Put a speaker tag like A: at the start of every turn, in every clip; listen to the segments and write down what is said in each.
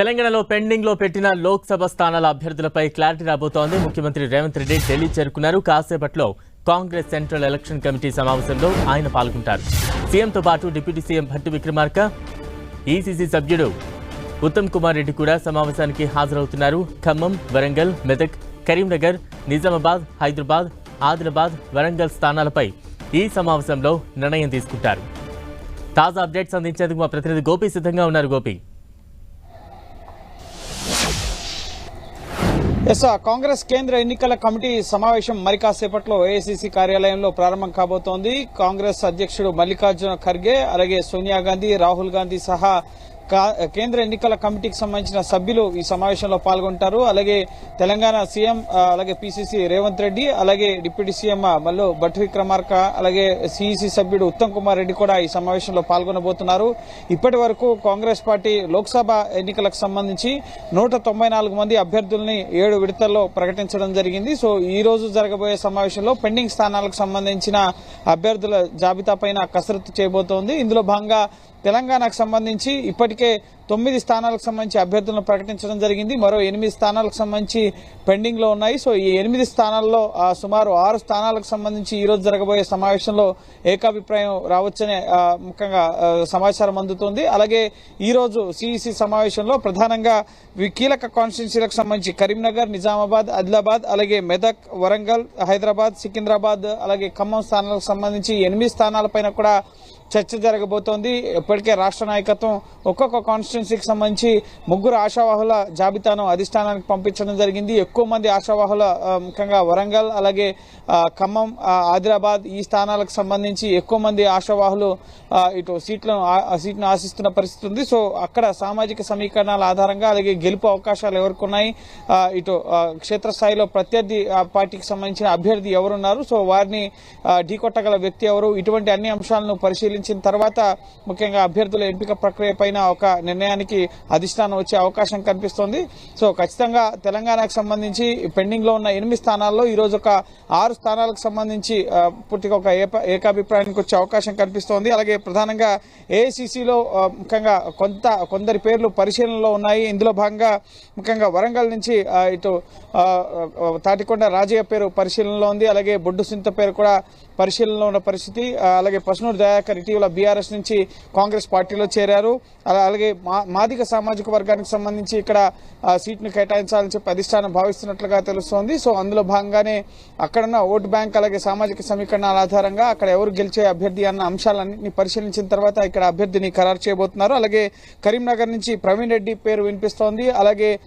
A: తెలంగాణలో పెండింగ్లో పెట్టిన లోక్సభ స్థానాల అభ్యర్థులపై క్లారిటీ రాబోతోంది. ముఖ్యమంత్రి రేవంత్ రెడ్డి ఢిల్లీ చేరుకున్నారు. కాసేపట్లో కాంగ్రెస్ సెంట్రల్ ఎలక్షన్ కమిటీ సమావేశంలో ఆయన పాల్గొంటారు. సీఎంతో పాటు deputy CM Bhatti Vikramarka ECC సభ్యుడు ఉత్తమ్ కుమార్ రెడ్డి కూడా సమావేశానికి హాజరవుతున్నారు. ఖమ్మం వరంగల్ మెదక్ కరీంనగర్ నిజామాబాద్ హైదరాబాద్ ఆదిలాబాద్ వరంగల్ స్థానాలపై ఈ సమావేశంలో నిర్ణయం తీసుకుంటారు. తాజా అప్డేట్స్ అందించేందుకు మా ప్రతినిధి గోపి సిద్ధంగా ఉన్నారు. గోపి.
B: ఎస్ కాంగ్రెస్ కేంద్ర ఎన్నికల కమిటీ సమావేశం మరి కాసేపట్లో ఏఐసీసీ కార్యాలయంలో ప్రారంభం కాబోతోంది. కాంగ్రెస్ అధ్యక్షుడు మల్లికార్జున ఖర్గే అలాగే సోనియా గాంధీ రాహుల్ గాంధీ సహా కేంద్ర ఎన్నికల కమిటీకి సంబంధించిన సభ్యులు ఈ సమావేశంలో పాల్గొంటారు. అలాగే తెలంగాణ సీఎం అలాగే పిసిసి రేవంత్ రెడ్డి అలాగే డిప్యూటీ సీఎం మల్లు భట్ విక్రమార్క అలాగే సిఇసి సభ్యుడు ఉత్తమ్ కుమార్ రెడ్డి కూడా ఈ సమావేశంలో పాల్గొనబోతున్నారు. ఇప్పటి వరకు కాంగ్రెస్ పార్టీ లోక్సభ ఎన్నికలకు సంబంధించి నూట తొంభై నాలుగు మంది అభ్యర్థుల్ని ఏడు విడతల్లో ప్రకటించడం జరిగింది. సో ఈ రోజు జరగబోయే సమావేశంలో పెండింగ్ స్థానాలకు సంబంధించిన అభ్యర్థుల జాబితా పైన కసరత్తు చేయబోతోంది. ఇందులో భాగంగా తెలంగాణకు సంబంధించి ఇప్పటికే తొమ్మిది స్థానాలకు సంబంధించి అభ్యర్థులను ప్రకటించడం జరిగింది. మరో ఎనిమిది స్థానాలకు సంబంధించి పెండింగ్లో ఉన్నాయి. సో ఈ ఎనిమిది స్థానాల్లో సుమారు ఆరు స్థానాలకు సంబంధించి ఈరోజు జరగబోయే సమావేశంలో ఏకాభిప్రాయం రావచ్చనే ముఖ్యంగా సమాచారం అందుతుంది. అలాగే ఈరోజు రోజు సిఇసి సమావేశంలో ప్రధానంగా కీలక కాన్స్టిట్యున్సీలకు సంబంధించి కరీంనగర్ నిజామాబాద్ ఆదిలాబాద్ అలాగే మెదక్ వరంగల్ హైదరాబాద్ సికింద్రాబాద్ అలాగే ఖమ్మం స్థానాలకు సంబంధించి ఎనిమిది స్థానాలపైన కూడా చర్చ జరగబోతోంది. ఇప్పటికే రాష్ట్ర నాయకత్వం ఒక్కొక్క కాన్స్టిట్యున్సీకి సంబంధించి ముగ్గురు ఆశావాహుల జాబితాను అధిష్టానానికి పంపించడం జరిగింది. ఎక్కువ మంది ఆశావాహుల ముఖ్యంగా వరంగల్ అలాగే ఖమ్మం ఆదిలాబాద్ ఈ స్థానాలకు సంబంధించి ఎక్కువ మంది ఆశావాహులు ఇటు సీట్లను సీట్ను ఆశిస్తున్న పరిస్థితి ఉంది. సో అక్కడ సామాజిక సమీకరణాల ఆధారంగా అలాగే గెలుపు అవకాశాలు ఎవరికి ఉన్నాయి ఇటు క్షేత్రస్థాయిలో ప్రత్యర్థి పార్టీకి సంబంధించిన అభ్యర్థి ఎవరున్నారు? సో వారిని ఢీకొట్టగల వ్యక్తి ఎవరు? ఇటువంటి అన్ని అంశాలను పరిశీలించిన తర్వాత ముఖ్యంగా అభ్యర్థుల ఎంపిక ప్రక్రియ పైన ఒక నిర్ణయానికి అధిష్టానం వచ్చే అవకాశం కనిపిస్తోంది. సో ఖచ్చితంగా తెలంగాణకు సంబంధించి పెండింగ్లో ఉన్న ఎనిమిది స్థానాల్లో ఈ రోజు ఒక ఆరు స్థానాలకు సంబంధించి పూర్తిగా ఒక ఏకాభిప్రాయానికి వచ్చే అవకాశం కనిపిస్తోంది. అలాగే ప్రధానంగా ఏఐసిసిలో ముఖ్యంగా కొంత కొందరి పేర్లు పరిశీలనలో ఉన్నాయి. ఇందులో భాగంగా ముఖ్యంగా వరంగల్ నుంచి ఇటు తాటికొండ రాజయ్య పేరు పరిశీలనలో ఉంది. అలాగే బొడ్డు సింత పేరు కూడా పరిశీలనలో ఉన్న పరిస్థితి అలాగే పసునూరు దయాకర్ ఇటీవల బీఆర్ఎస్ నుంచి కాంగ్రెస్ పార్టీలో చేరారు. అలా- అలాగే మా- మాదిగ సామాజిక వర్గానికి సంబంధించి ఇక్కడ సీట్ను కేటాయించాలని చెప్పి అధిష్టానం భావిస్తున్నట్లుగా తెలుస్తోంది. సో అందులో భాగంగానే అక్కడున్న ఓటు బ్యాంక్ అలాగే సామాజిక సమీకరణాల ఆధారంగా అక్కడ ఎవరు గెలిచే అభ్యర్థి అన్న అంశాలన్నింటినీ పరిశీలించిన తర్వాత ఇక్కడ అభ్యర్థిని ఖరారు చేయబోతున్నారు. అలాగే కరీంనగర్ నుంచి ప్రవీణ్ రెడ్డి పేరు వినిపిస్తోంది. అలాగే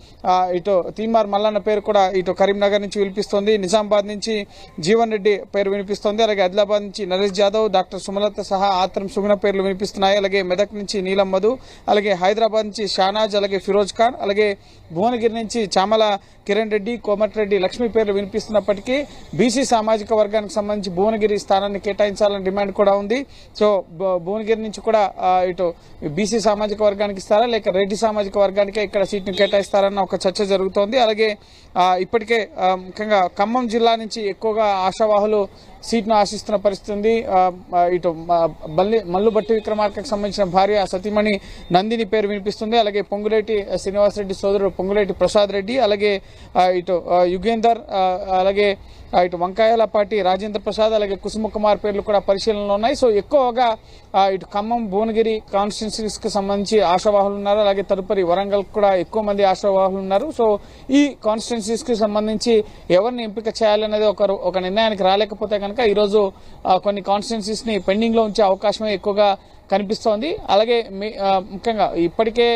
B: ఇటు తీమార్ మల్లన్న పేరు కూడా ఇటు కరీంనగర్ నుంచి వినిపిస్తోంది. నిజామాబాద్ నుంచి జీవన్ రెడ్డి పేరు వినిపిస్తోంది. అలాగే ఆదిలాబాద్ నుంచి నరేష్ జాదవ్ డాక్టర్ సుమలత సహా ఆత్రం సుగుణ పేర్లు వినిపిస్తున్నాయి. అలాగే మెదక్ నుంచి నీలం మధు అలాగే హైదరాబాద్ నుంచి షానాజ్ అలాగే ఫిరోజ్ ఖాన్ అలాగే భువనగిరి నుంచి చామల కిరణ్ రెడ్డి కోమటిరెడ్డి లక్ష్మీ పేర్లు వినిపిస్తున్నప్పటికీ బీసీ సామాజిక వర్గానికి సంబంధించి భువనగిరి స్థానాన్ని కేటాయించాలని డిమాండ్ కూడా ఉంది. సో భువనగిరి నుంచి కూడా ఇటు బీసీ సామాజిక వర్గానికి ఇస్తారా లేక రెడ్డి సామాజిక వర్గానికే ఇక్కడ సీట్ను కేటాయిస్తారన్న ఒక చర్చ జరుగుతోంది. అలాగే ఇప్పటికే ముఖ్యంగా ఖమ్మం జిల్లా నుంచి ఎక్కువగా ఆశావాహులు సీట్ను ఆశిస్తున్న పరిస్థితి ఉంది ఇటు బల్లి మల్లు బట్టి విక్రమార్కకు సంబంధించిన భార్య సతీమణి నందిని పేరు వినిపిస్తుంది. అలాగే పొంగులేటి శ్రీనివాసరెడ్డి సోదరుడు పొంగులేటి ప్రసాద్ రెడ్డి అలాగే ఇటు యుగేందర్ అలాగే ఇటు వంకాయలపాటి రాజేంద్ర ప్రసాద్ అలాగే కుసుమ కుమార్ పేర్లు కూడా పరిశీలనలో ఉన్నాయి. సో ఎక్కువగా ఇటు ఖమ్మం భువనగిరి కాన్స్టిట్యున్సీస్కి సంబంధించి ఆశావాహులు ఉన్నారు. అలాగే తదుపరి వరంగల్ కూడా ఎక్కువ మంది ఆశావాహులు ఉన్నారు. సో ఈ కాన్స్టిట్యున్సీస్కి సంబంధించి ఎవరిని ఎంపిక చేయాలనేది ఒక ఒక నిర్ణయానికి రాలేకపోతే కనుక ఈరోజు ఆ, కొన్ని కాన్స్టిట్యున్సీస్ని పెండింగ్లో ఉంచే అవకాశమే ఎక్కువగా కనిపిస్తోంది. అలాగే మీ- ముఖ్యంగా ఇప్పటికే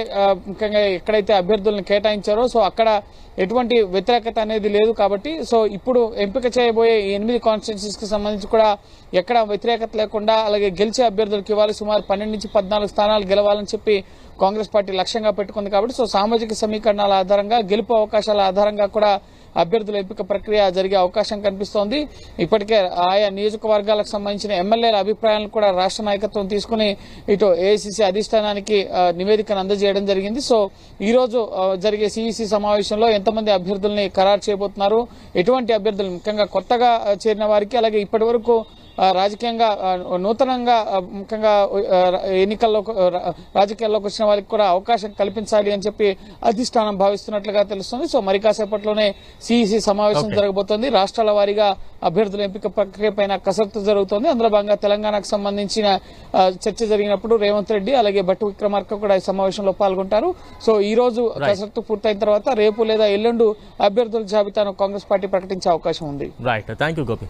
B: ముఖ్యంగా ఎక్కడైతే అభ్యర్థులను కేటాయించారో సో అక్కడ ఎటువంటి వ్యతిరేకత అనేది లేదు కాబట్టి సో ఇప్పుడు ఎంపిక చేయబోయే ఎనిమిది కాన్స్టిట్యున్సీస్కి సంబంధించి కూడా ఎక్కడ వ్యతిరేకత లేకుండా అలాగే గెలిచే అభ్యర్థులకు ఇవ్వాలి సుమారు పన్నెండు నుంచి పద్నాలుగు స్థానాలు గెలవాలని చెప్పి కాంగ్రెస్ పార్టీ లక్ష్యంగా పెట్టుకుంది కాబట్టి సో సామాజిక సమీకరణాల ఆధారంగా గెలుపు అవకాశాల ఆధారంగా కూడా అభ్యర్థుల ఎంపిక ప్రక్రియ జరిగే అవకాశం కనిపిస్తోంది. ఇప్పటికే ఆయా నియోజకవర్గాలకు సంబంధించిన ఎమ్మెల్యేల అభిప్రాయాలను కూడా రాష్ట్ర నాయకత్వం తీసుకుని ఇటు ఏఐసిసి అధిష్టానానికి నివేదికను అందజేయడం జరిగింది. సో ఈ రోజు జరిగే సిఇసి సమావేశంలో ఎంతమంది అభ్యర్థుల్ని ఖరారు చేయబోతున్నారు? ఎటువంటి అభ్యర్థులు ముఖ్యంగా కొత్తగా చేరిన వారికి అలాగే ఇప్పటి వరకు రాజకీయంగా నూతనంగా ముఖ్యంగా ఎన్నికల్లో రాజకీయాల్లోకి వచ్చిన వారికి కూడా అవకాశం కల్పించాలి అని చెప్పి అధిష్టానం భావిస్తున్నట్లుగా తెలుస్తుంది. సో మరి కాసేపట్లోనే సిఇసి సమావేశం జరగబోతోంది. రాష్ట్రాల వారీగా అభ్యర్థుల ఎంపిక ప్రక్రియ పైన కసరత్తు జరుగుతోంది. అందులో భాగంగా తెలంగాణకు సంబంధించిన చర్చ జరిగినప్పుడు రేవంత్ రెడ్డి అలాగే బట్టు విక్రమార్క కూడా ఈ సమావేశంలో పాల్గొంటారు. సో ఈ రోజు కసరత్తు పూర్తయిన తర్వాత రేపు లేదా ఎల్లుండు అభ్యర్థుల జాబితాను కాంగ్రెస్ పార్టీ ప్రకటించే అవకాశం ఉంది.
A: Right thank you Gopi